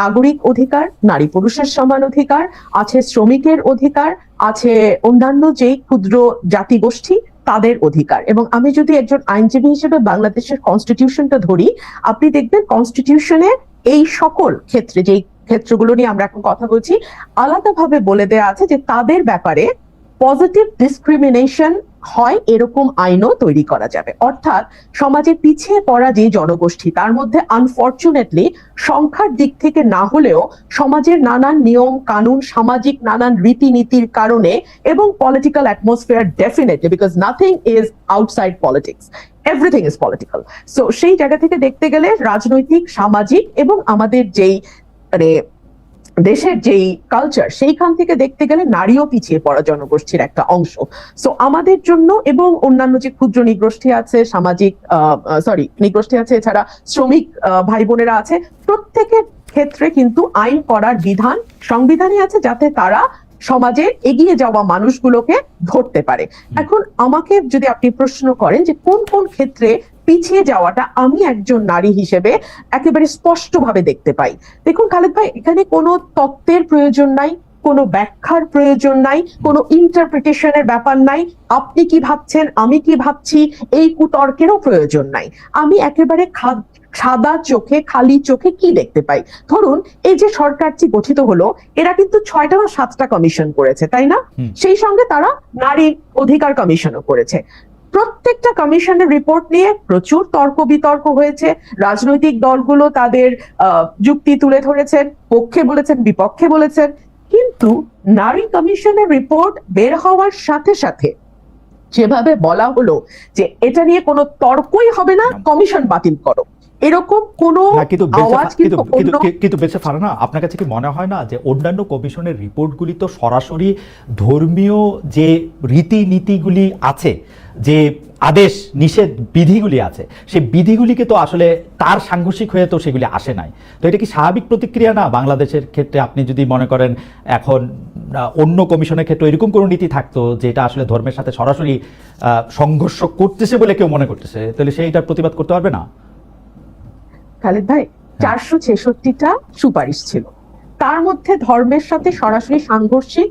নাগরিক অধিকার, নারী পুরুষের সমান অধিকার, আছে শ্রমিকের অধিকার, আছে অন্যান্য যেই ক্ষুদ্র জাতিগোষ্ঠী তাদের অধিকার। এবং আমি যদি একজন আইনজীবী হিসেবে বাংলাদেশের কনস্টিটিউশনটা ধরি, আপনি দেখবেন কনস্টিটিউশনে এই সকল ক্ষেত্রে, যেই ক্ষেত্রগুলো নিয়ে আমরা এখন কথা বলছি, আলাদাভাবে বলে দেওয়া আছে যে তাদের ব্যাপারে পজিটিভ ডিসক্রিমিনেশন হয়, এরকম আইনও তৈরি করা যাবে। অর্থাৎ সমাজে পিছিয়ে পড়া যে জনগোষ্ঠী, তার মধ্যে আনফর্চুনেটলি সংখ্যার দিক থেকে না হলেও সমাজের নানান নিয়ম, কানুন, সামাজিক নানান রীতিনীতির কারণে এবং political atmosphere definitely because nothing is outside politics everything is political so সেই জায়গা থেকে দেখতে গেলে রাজনৈতিক, সামাজিক এবং আমাদের যেই মানে দেশের যেই কালচার সেইখান থেকে দেখতে গেলে নারীও পিছিয়ে পড়া জনগোষ্ঠীর একটা অংশ। সো আমাদের জন্য এবং অন্যান্য যে ক্ষুদ্র নিগোষ্ঠী আছে, সামাজিক সরি নিগোষ্ঠী আছে, এছাড়া শ্রমিক ভাই বোনেরা আছে, প্রত্যেকের ক্ষেত্রে কিন্তু আইন করার বিধান সংবিধানে আছে যাতে তারা সমাজে এগিয়ে যাওয়া মানুষগুলোকে ধরতে পারে। এখন আমাকে যদি আপনি প্রশ্ন করেন যে কোন কোন ক্ষেত্রে পিছিয়ে যাওয়াটা আমি একজন নারী হিসেবে একেবারে স্পষ্টভাবে দেখতে পাই? দেখুন খালেদ ভাই এখানে কোনো তত্ত্বের প্রয়োজন নাই। কোনো ব্যাখ্যার প্রয়োজন নাই কোনো ইন্টারপ্রিটেশনের ব্যাপার নাই। আপনি কি ভাবছেন? আমি কি ভাবছি? এই কুতর্কেরও প্রয়োজন নাই। আমি একেবারে খা- সাদা চোখে খালি চোখে কি দেখতে পাই? ধরুন এই যে সরকারটি গঠিত হলো এরা কিন্তু ছয়টা বা সাতটা কমিশন করেছে তাই না? সেই সঙ্গে তারা নারী অধিকার কমিশনও করেছে। প্রত্যেকটা কমিশনের রিপোর্ট নিয়ে প্রচুর তর্ক বিতর্ক হয়েছে। রাজনৈতিক দলগুলো তাদের আহ, যুক্তি তুলে ধরেছেন পক্ষে বলেছেন বিপক্ষে বলেছেন। কিন্তু নারী কমিশনের রিপোর্ট বের হওয়ার সাথে সাথে যেভাবে বলা হলো যে এটা নিয়ে কোনো তর্কই হবে না কমিশন বাতিল করো। এরকম কোনো কিন্তু বেঁচে আওয়াজ কিন্তু কিন্তু কিন্তু অন্য- কিন্তু আপনার কাছে কি মনে হয় না যে অন্যান্য কমিশনের রিপোর্টগুলি তো সরাসরি ধর্মীয় যে রীতিনীতিগুলি আছে যে আদেশ নিষেধ বিধিগুলি আছে। সেই বিধিগুলিকে তো আসলে তার সাংঘর্ষিক হয়ে তো সেগুলি আসে নাই। তো এটা কি স্বাভাবিক প্রতিক্রিয়া না? বাংলাদেশের ক্ষেত্রে আপনি যদি মনে করেন এখন অন্য কমিশনের ক্ষেত্রে এরকম কোনো নীতি থাকতো যেটা আসলে ধর্মের সাথে সরাসরি আহ, সংঘর্ষ করতেছে বলে কেউ মনে করতেছে তাহলে সেইটার প্রতিবাদ করতে পারবে না? খালেদ ভাই চারশো ছেষট্টিটা সুপারিশ ছিল। তার মধ্যে ধর্মের সাথে সরাসরি সাংঘর্ষিক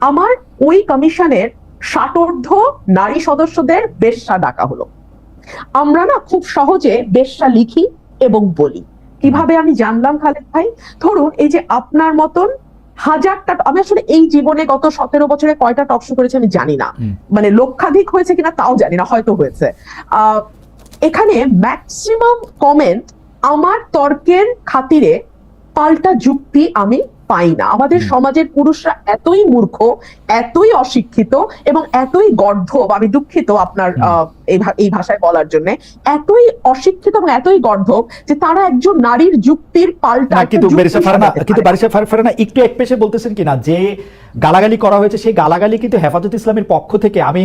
আমার ওই কমিশনের ষাটোর্ধ নারী সদস্যদের বেশ্যা ডাকা হলো। আমরা না খুব সহজে বেশ্যা লিখি এবং বলি। কীভাবে আমি জানলাম খালেদ ভাই? ধরুন এই যে আপনার মতন হাজারটা আমি আসলে এই জীবনে গত সতেরো বছরে কয়টা টকশো করেছে আমি জানি না। মানে লক্ষাধিক হয়েছে কিনা তাও জানি না হয়তো হয়েছে। আহ, এখানে ম্যাক্সিমাম কমেন্ট আমার তর্কের খাতিরে পাল্টা যুক্তি আমি পাই না। আমাদের সমাজের পুরুষরা এতই মূর্খ এতই অশিক্ষিত এবং এতই গর্ধব আমি দুঃখিত আপনার আহ, এই এই ভাষায় বলার জন্য এতই অশিক্ষিত এবং এতই গর্ধব যে তারা একজন নারীর যুক্তির পাল্টা কিন্তু একটু এক পেশে বলতেছেন কিনা যে গালাগালি করা হয়েছে। সেই গালাগালি কিন্তু হেফাজত ইসলামের পক্ষ থেকে আমি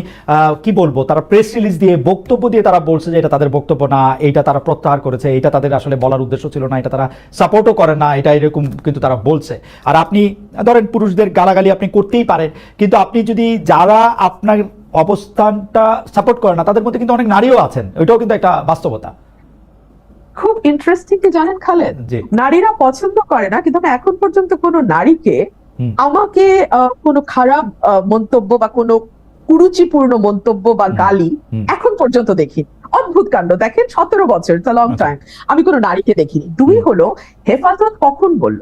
কি বলব তারা প্রেস রিলিজ দিয়ে বক্তব্য দিয়ে তারা বলছে যে এটা তাদের বক্তব্য না এটা তারা প্রত্যাহার করেছে এটা তাদের আসলে বলার উদ্দেশ্য ছিল না এটা তারা সাপোর্টও করে না এটা এরকম কিন্তু তারা বলছে। আর আপনি ধরেন পুরুষদের গালাগালি আপনি করতেই পারেন কিন্তু আপনি যদি যারা আপনার অবস্থানটা সাপোর্ট করে না তাদের মধ্যে কিন্তু অনেক নারীও আছেন ওইটাও কিন্তু একটা বাস্তবতা। খুব ইন্টারেস্টিং কি জানেন খালেদ? নারীরা পছন্দ করে না কিন্তু আমি এখন পর্যন্ত কোনো নারীকে। আমাকে আহ, কোনো খারাপ আহ, মন্তব্য বা কোনো কুরুচিপূর্ণ মন্তব্য বা গালি এখন পর্যন্ত দেখি অদ্ভুত কাণ্ড। দেখেন সতেরো বছর লং আচ্ছা। টাইম আমি কোনো নারীকে দেখিনি। দুই হলো হেফাজত কখন বলল?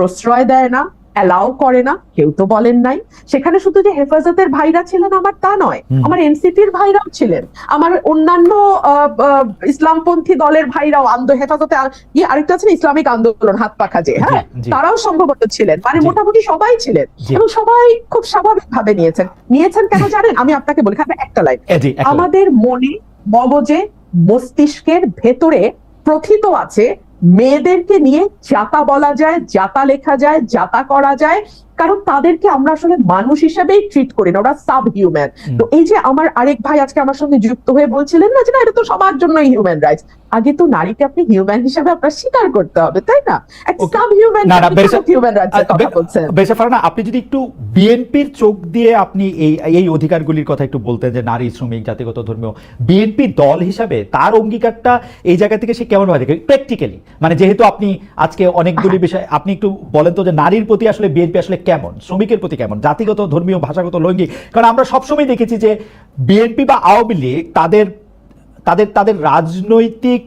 প্রশ্রয় দেয় না অ্যালাউ করে না কেউ তো বলেন নাই। সেখানে শুধু যে হেফাজতের ভাইরা ছিলেন আমার তা নয়। আমার এনসিপির ভাইরাও ছিলেন আমার অন্যান্য ইসলামপন্থী দলের ভাইরাও আন্দ হেফাজতে ইয়ে আরেকটা আছে ইসলামিক আন্দোলন হাত পাখা যে হ্যাঁ। তারাও সম্ভবত ছিলেন মানে মোটামুটি সবাই ছিলেন এবং সবাই খুব স্বাভাবিক ভাবে নিয়েছেন। নিয়েছেন কেন জানেন? আমি আপনাকে বলি খাবে একটা লাইন। আমাদের মনে মগজে মস্তিষ্কের ভেতরে প্রথিত আছে মেয়েদেরকে নিয়ে জাতা বলা যায় জাতা লেখা যায় জাতা করা যায়। কারণ তাদেরকে আমরা আসলে মানুষ হিসেবেই ট্রিট করি না ওরা সাব হিউম্যান তো এই যে আমার আরেক ভাই আজকে আমার সঙ্গে যুক্ত হয়ে বলছিলেন না যে না এটা তো সবার জন্য হিউম্যান রাইটস আগে তো নারীকে আপনি হিউম্যান হিসেবে আপনার স্বীকার করতে হবে তাই না? সাব হিউম্যান না, না, বেশ- হিউম্যান রাইটসের কথা বলছেন। বেশা ফারহানা, আপনি যদি একটু বিএনপির চোখ দিয়ে আপনি এই এই অধিকারগুলির কথা একটু বলতেন যে নারী শ্রমিক জাতিগত ধর্মীয় বিএনপি দল হিসাবে তার অঙ্গীকারটা এই জায়গা থেকে সে কেমন হয় দেখে প্র্যাকটিক্যালি মানে যেহেতু আপনি আজকে অনেকগুলি বিষয় আপনি একটু বলেন তো যে নারীর প্রতি আসলে বিএনপি আসলে কেমন? শ্রমিকের প্রতি কেমন? জাতিগত ধর্মীয় ভাষাগত লৈঙ্গিক? কারণ আমরা সবসময় দেখেছি যে বিএনপি বা আওয়ামী লীগ তাদের তাদের তাদের রাজনৈতিক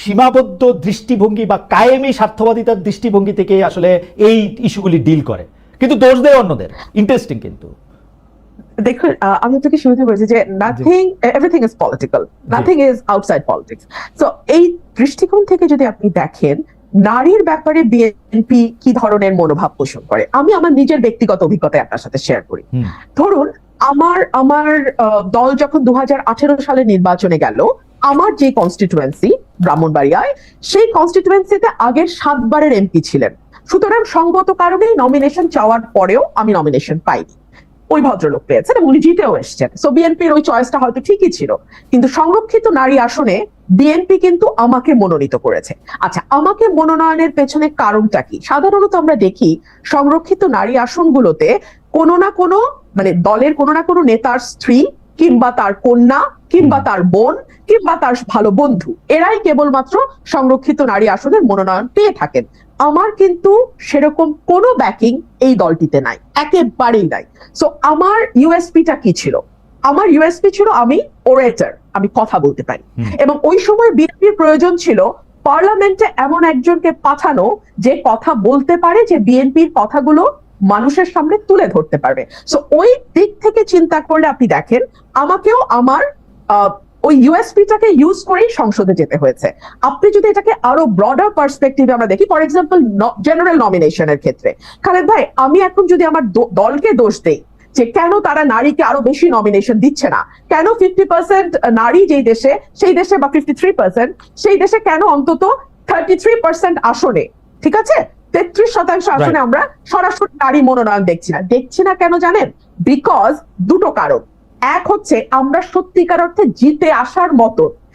সীমাবদ্ধ দৃষ্টিভঙ্গি বা কায়েমি স্বার্থবাদিতার দৃষ্টিভঙ্গি থেকে আসলে এই ইস্যুগুলি ডিল করে। কিন্তু দোষ দেয় অন্যদের। ইন্টারেস্টিং কিন্তু। দেখুন আমি তোকে শুরুতে বলেছি যে nothing everything is political nothing is outside politics so এই দৃষ্টিকোণ থেকে যদি আপনি দেখেন নারীর ব্যাপারে বিএনপি কি ধরনের মনোভাব পোষণ করে? আমি আমার নিজের ব্যক্তিগত অভিজ্ঞতা আপনার সাথে শেয়ার করি। ধরুন আমার আমার দল যখন দু সালে নির্বাচনে গেল আমার যে কনস্টিটুয়েন্সি ব্রাহ্মণবাড়িয়ায় সেই কনস্টিটুয়েন্সিতে আগের সাতবারের এমপি ছিলেন। সুতরাং সঙ্গত কারণেই নমিনেশন চাওয়ার পরেও আমি নমিনেশন পাইনি। ওই ভদ্রলোক পেয়েছেন এবং উনি জিতেও এসছেন সো বিএনপির ওই চয়েসটা হয়তো ঠিকই ছিল। কিন্তু সংরক্ষিত নারী আসনে বিএনপি কিন্তু আমাকে মনোনীত করেছে। আচ্ছা আমাকে মনোনয়নের পেছনে কারণটা কি? সাধারণত আমরা দেখি সংরক্ষিত নারী আসনগুলোতে কোনো না কোনো মানে দলের কোনো না কোনো নেতার স্ত্রী কিংবা তার কন্যা কিংবা তার বোন কিংবা তার ভালো বন্ধু এরাই কেবলমাত্র সংরক্ষিত নারী আসনের মনোনয়ন পেয়ে থাকেন। আমার কিন্তু সেরকম কোনো ব্যাকিং এই দলটিতে নাই একেবারেই নাই। সো আমার ইউএসপিটা কি ছিল? আমার ইউএসপি ছিল আমি ওরেটার আমি কথা বলতে পারি। এবং ওই সময় বিএনপির প্রয়োজন ছিল পার্লামেন্টে এমন একজনকে পাঠানো যে কথা বলতে পারে যে বিএনপির কথাগুলো মানুষের সামনে তুলে ধরতে পারবে। সো ওই দিক থেকে চিন্তা করলে আপনি দেখেন, আমাকেও আমার ওই ইউএসপিটাকে ইউজ করেই সংসদে যেতে হয়েছে। আপনি যদি এটাকে আরও ব্রডার পার্সপেক্টিভে আমরা দেখি ফর এক্সাম্পল জেনারেল নমিনেশনের ক্ষেত্রে। খালেদ ভাই, আমি এখন যদি আমার দলকে দোষ দেই, যে কেন তারা নারীকে আরও বেশি নমিনেশন দিচ্ছে না? কেন ফিফটি পার্সেন্ট নারী যেই দেশে, সেই দেশে বা ফিফটি থ্রি পার্সেন্ট সেই দেশে কেন অন্তত থার্টি থ্রি পার্সেন্ট আসনে? ঠিক আছে? তেত্রিশ শতাংশ আসনে আমরা সরাসরি নারী মনোনয়ন দেখছি না। দেখছি না কেন জানেন? বিকজ দুটো কারণ। এক হচ্ছে আমরা সত্যিকার অর্থে জিতে আসার মতো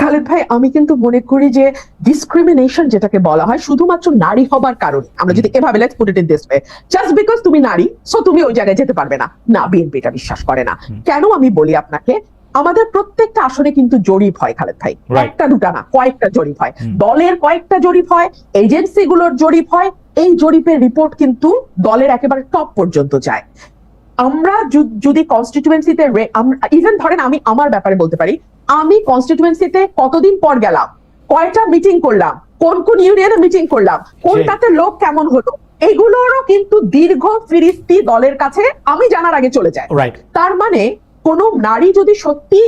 খালেদ ভাই আমি কিন্তু মনে করি যে ডিসক্রিমিনেশন যেটাকে বলা হয় শুধুমাত্র নারী হবার কারণে। আমরা যদি এভাবে let's put it in this way just because তুমি নারী সো তুমি ওই জায়গায় যেতে পারবে না। না বিএনপি এটা বিশ্বাস করে না। কেন আমি বলি আপনাকে? আমাদের প্রত্যেকটা আসনে কিন্তু জরিপ হয় খালেদ ভাই. একটা দুটা না কয়েকটা জরিপ হয়। দলের কয়েকটা জরিপ হয় এজেন্সি গুলোর জরিপ হয় এই জরিপের রিপোর্ট কিন্তু দলের একেবারে টপ পর্যন্ত যায়। আমরা যদি কনস্টিটিউয়েন্সিতে ইভেন ধরেন আমি আমার ব্যাপারে বলতে পারি আমি কনস্টিটিউয়েন্সিতে কতদিন পর গেলাম? কয়টা মিটিং করলাম? কোন কোন ইউনিয়নে মিটিং করলাম? কোনটাতে লোক কেমন হলো? এগুলোরও কিন্তু দীর্ঘ ফিরিস্তি দলের কাছে আমি জানার আগে চলে যায় রাইট তার মানে কোন নারী যদি সত্যি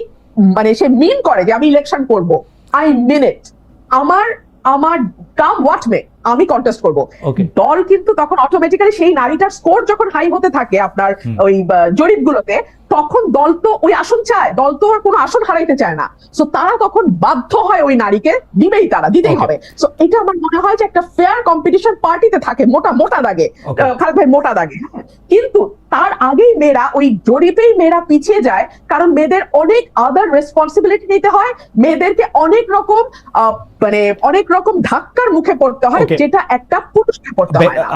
মানে সে মিন করে যে আমি ইলেকশন করব আই মিন ইট আমার আমার কাম হোয়াট মে আমি কন্টেস্ট করব। দল কিন্তু তখন অটোমেটিক্যালি সেই নারীটার স্কোর যখন হাই হতে থাকে আপনার ওই জরিপ গুলোতে তখন দল তো ওই আসন চায়। দল তো আর কোনো আসন হারাইতে চায় না। সো তারা তখন বাধ্য হয় ওই নারীকে দিবেই তারা দিতেই হবে। সো এটা আমার মনে হয় যে একটা ফেয়ার কম্পিটিশন পার্টিতে থাকে মোটা মোটা দাগে। খালেদ ভাই মোটা দাগে। কিন্তু তার আগেই মেয়েরা ওই জরিপেই মেয়েরা পিছিয়ে যায় কারণ মেয়েদের অনেক আদার রেসপন্সিবিলিটি নিতে হয়। মেয়েদেরকে অনেক রকম মানে অনেক রকম ধাক্কার মুখে পড়তে হয়। যেটা একটা পুরুষকে করতে হয় না।